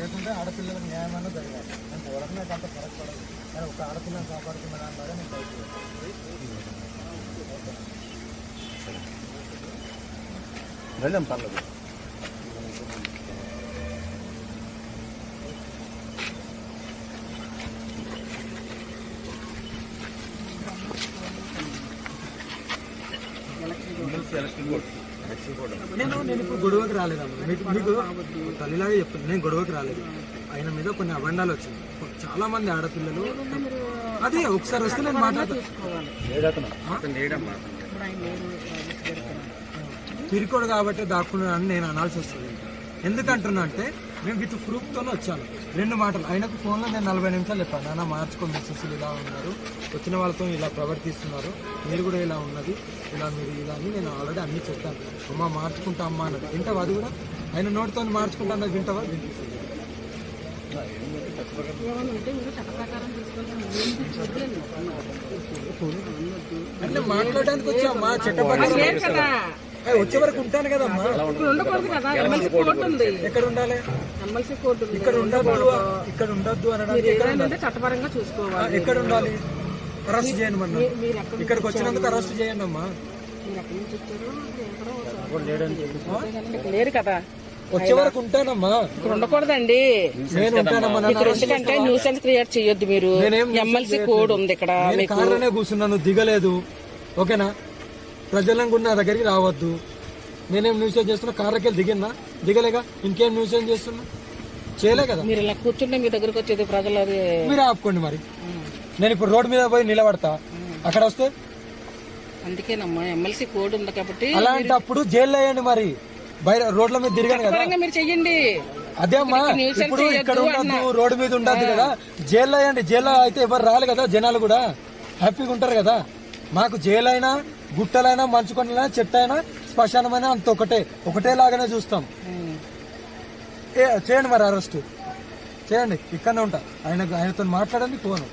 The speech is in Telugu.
లేకుంటే ఆడపిల్లలకు న్యాయమైన జరగాలి నేను పోవడం నాకు అంత ఫరక్ పడదు కానీ ఒక ఆడపిల్లని కాపాడుకున్న దాని ద్వారా నేను బయట వెళ్ళాం పర్లేదు నేను నేను ఇప్పుడు గొడవకి రాలేదమ్మా. మీకు మీకు తల్లిలాగా చెప్తాను నేను గొడవకి రాలేదు. ఆయన మీద కొన్ని అబండాలు వచ్చింది చాలా మంది ఆడపిల్లలు అదే ఒకసారి వస్తే నేను మాట్లాడతాను తిరికోడు కాబట్టి దాక్కున్నాను నేను అనాల్సి వస్తుంది. ఎందుకంటున్నా అంటే నేను విత్ ప్రూఫ్తోనే వచ్చాను. రెండు మాటలు. ఆయనకు ఫోన్లో నేను నలభై నిమిషాలు చెప్పాను. నాన్న మార్చుకో మిస్సెస్ ఇలా ఉన్నారు. వచ్చిన వాళ్ళతో ఇలా ప్రవర్తిస్తున్నారు. మీరు కూడా ఇలా ఉన్నది. ఇలా మీరు ఇలా అని నేను ఆల్రెడీ అన్ని చెప్పాను. అమ్మ మార్చుకుంటా అమ్మా అన్నది. వింటావా అది కూడా? ఆయన నోటితో మార్చుకుంటా అన్నది వింటావా? వినిపిస్తుంది అంటే మాట్లాడడానికి వచ్చామ్మా చట్టపరంగా అయ్ వచ్చే వరకు ఉంటాను కదమ్మా. ఉండకూడదు. కదా. ఎమ్మెల్సీ కోర్టు ఉంది. ఎక్కడ ఉండాలి? ఎమ్మెల్సీ కోర్టు ఉంది. ఇక్కడ ఉండద్దు ఇక్కడ ఉండద్దు అనడానికి చట్టపరంగా చూసుకోవాలి. ఎక్కడ ఉండాలి? అరెస్ట్ చేయండి మన ఇక్కడికి వచ్చినందుకు అరెస్ట్ చేయండి అమ్మా. లేరు కదా. వచ్చే వరకు ఉంటానమ్మా. ఇక్కడ ఉండకూడదండి. ఎందుకంటే న్యూసెన్స్ క్రియేట్ చేయొద్దు మీరు. ఎమ్మెల్సీ. కోడ్ ఉంది ఇక్కడ కూర్చున్నాను దిగలేదు. ఓకేనా? ప్రజలను కూడా నా దగ్గరికి రావద్దు. నేనేం న్యూసెన్స్ చేస్తున్నా? కార్లకి వెళ్ళి దిగినా దిగలేగా? ఇంకేం న్యూసెన్స్ చేస్తున్నా? చేయలే కదా. మీరు ఇలా కూర్చుంటే మీ దగ్గరకు వచ్చేది ప్రజలు అది మీరు ఆపుకోండి మరి. నేను ఇప్పుడు రోడ్ మీద పోయి నిలబడతా. అక్కడ వస్తే? అందుకేనమ్మా ఎమ్మెల్సీ కోడ్ ఉంది కాబట్టి అలాంటప్పుడు జైల్లో వేయండి మరి. బయట రోడ్ల మీద తిరిగాను కదా. మీరు చెయ్యండి. అదే అమ్మా ఇప్పుడు ఇక్కడ ఉండద్దు రోడ్డు మీద ఉండద్దు కదా. జైల్లో వేయండి. జైల్లో అయితే ఎవరు రాలి కదా జనాలు కూడా. హ్యాపీగా ఉంటారు కదా. మాకు జైలు అయినా గుట్టలైనా మంచు కొండలైనా చెట్టు అయినా శ్మశానమైనా అంత ఒకటే. ఒకటే లాగానే చూస్తాం. ఏ చేయండి మరి అరెస్ట్. చేయండి ఇక్కడనే ఉంటా. ఆయన ఆయనతో మాట్లాడండి పోను.